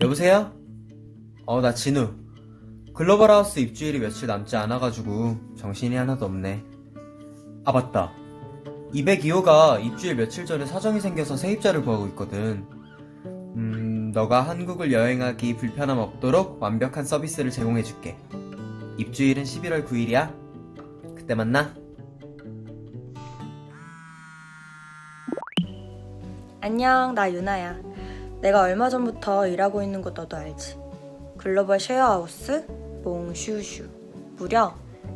여보세요? 어, 나 진우. 글로벌 하우스 입주일이 며칠 남지 않아가지고 정신이 하나도 없네. 아, 맞다. 202호가 입주일 며칠 전에 사정이 생겨서 세입자를 구하고 있거든. 음, 너가 한국을 여행하기 불편함 없도록 완벽한 서비스를 제공해줄게. 입주일은 11월 9일이야. 그때 만나. 안녕, 나 유나야. 내가 얼마 전부터 일하고 있는 곳 너도 알지? 글로벌 쉐어하우스 몽슈슈. 무려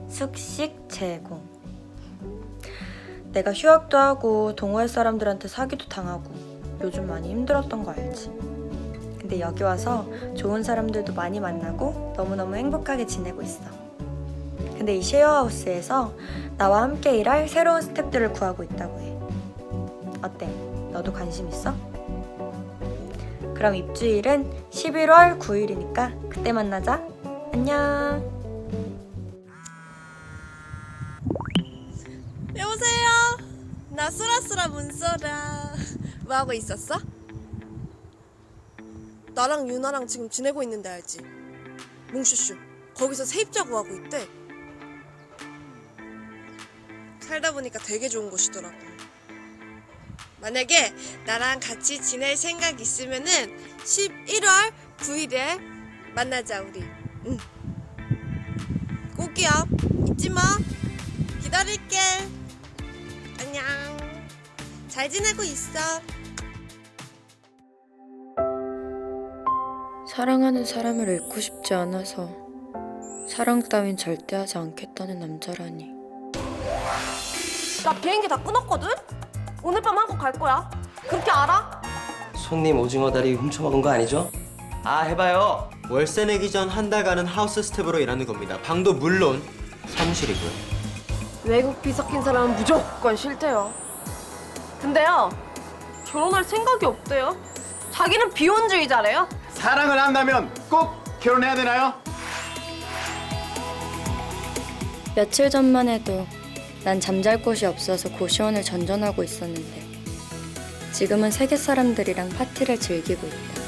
숙식 제공. 내가 휴학도 하고 동호회 사람들한테 사기도 당하고 요즘 많이 힘들었던 거 알지? 근데 여기 와서 좋은 사람들도 많이 만나고 너무너무 행복하게 지내고 있어. 근데 이 쉐어하우스에서 나와 함께 일할 새로운 스탭들을 구하고 있다고 해. 어때? 너도 관심 있어? 그럼 입주일은 11월 9일이니까 그때 만나자. 안녕. 여보세요. 나 쓰라쓰라 문써라. 뭐 하고 있었어? 나랑 유나랑 지금 지내고 있는데 알지? 뭉슈슈. 거기서 세입자 구하고 있대. 살다 보니까 되게 좋은 곳이더라고. 만약에 나랑 같이 지낼 생각 있으면은 11월 9일에 만나자 우리. 응. 꼭이야. 잊지 마. 기다릴게. 안녕. 잘 지내고 있어. 사랑하는 사람을 잃고 싶지 않아서 사랑 따윈 절대 하지 않겠다는 남자라니. 나 비행기 다 끊었거든? 오늘 밤 한국 갈 거야. 그렇게 알아? 손님 오징어 다리 훔쳐먹은 거 아니죠? 아, 해봐요. 월세 내기 전 한 달간은 하우스 스텝으로 일하는 겁니다. 방도 물론 사무실이고요. 외국비 섞인 사람은 무조건 싫대요. 근데요, 결혼할 생각이 없대요. 자기는 비혼주의자래요. 사랑을 한다면 꼭 결혼해야 되나요? 며칠 전만 해도 난 잠잘 곳이 없어서 고시원을 전전하고 있었는데 지금은 세계 사람들이랑 파티를 즐기고 있다.